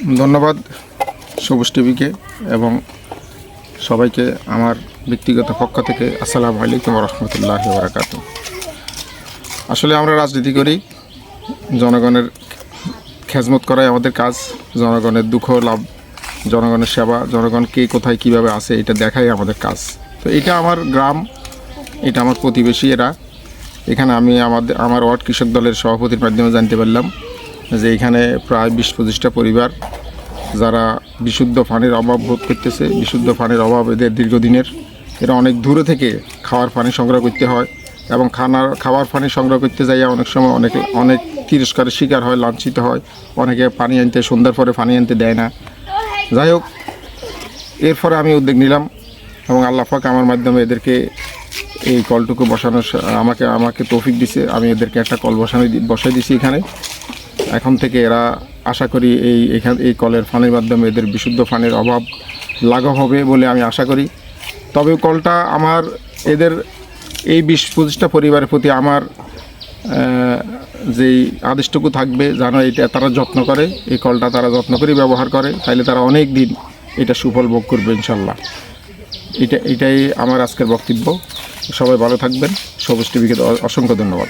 ধন্যবাদ সবুজ টিভিকে এবং সবাইকে আমার ব্যক্তিগত পক্ষ থেকে আসসালামু আলাইকুম রহমতুল্লাহ বারাকাতু। আসলে আমরা রাজনীতি করি, জনগণের খেজমত করাই আমাদের কাজ, জনগণের দুঃখ, লাভ, জনগণের সেবা, জনগণ কে কোথায় কীভাবে আছে এটা দেখাই আমাদের কাজ। তো এটা আমার গ্রাম, এটা আমার প্রতিবেশী এরা। এখানে আমি আমাদের, আমার ওয়ার্ড কৃষক দলের সভাপতির মাধ্যমে জানতে পারলাম। যে এখানে প্রায় বিশ পঁচিশটা পরিবার যারা বিশুদ্ধ পানির অভাব বোধ করতেছে, বিশুদ্ধ পানির অভাব এদের দীর্ঘদিনের। এরা অনেক দূরে থেকে খাওয়ার পানি সংগ্রহ করতে হয় এবং খানার, খাওয়ার পানি সংগ্রহ করতে যাইয়া অনেক সময় অনেক অনেক তিরস্কারের শিকার হয়, লাঞ্ছিত হয়। অনেকে পানি আনতে, সন্ধ্যার পরে পানি আনতে দেয় না। যাই হোক, এরপরে আমি উদ্যোগ নিলাম এবং আল্লাহ পাক আমার মাধ্যমে এদেরকে এই কলটুকু বসানোর আমাকে আমাকে তৌফিক দিছে। আমি এদেরকে একটা কল বসানো বসাই দিছি এখানে। এখন থেকে এরা আশা করি এই এখান এই কলের পানির মাধ্যমে এদের বিশুদ্ধ পানির অভাব লাঘব হবে বলে আমি আশা করি। তবে কলটা আমার এদের এই বিশ পঁচিশটা পরিবারের প্রতি আমার যেই আদেশটুকু থাকবে যেন এটা তারা যত্ন করে, এই কলটা তারা যত্ন করে ব্যবহার করে তাহলে তারা অনেক দিন এটা সুফল ভোগ করবে ইনশাল্লাহ। এটা এটাই আমার আজকের বক্তব্য। সবাই ভালো থাকবেন। সবুজ টিভিকে অসংখ্য ধন্যবাদ।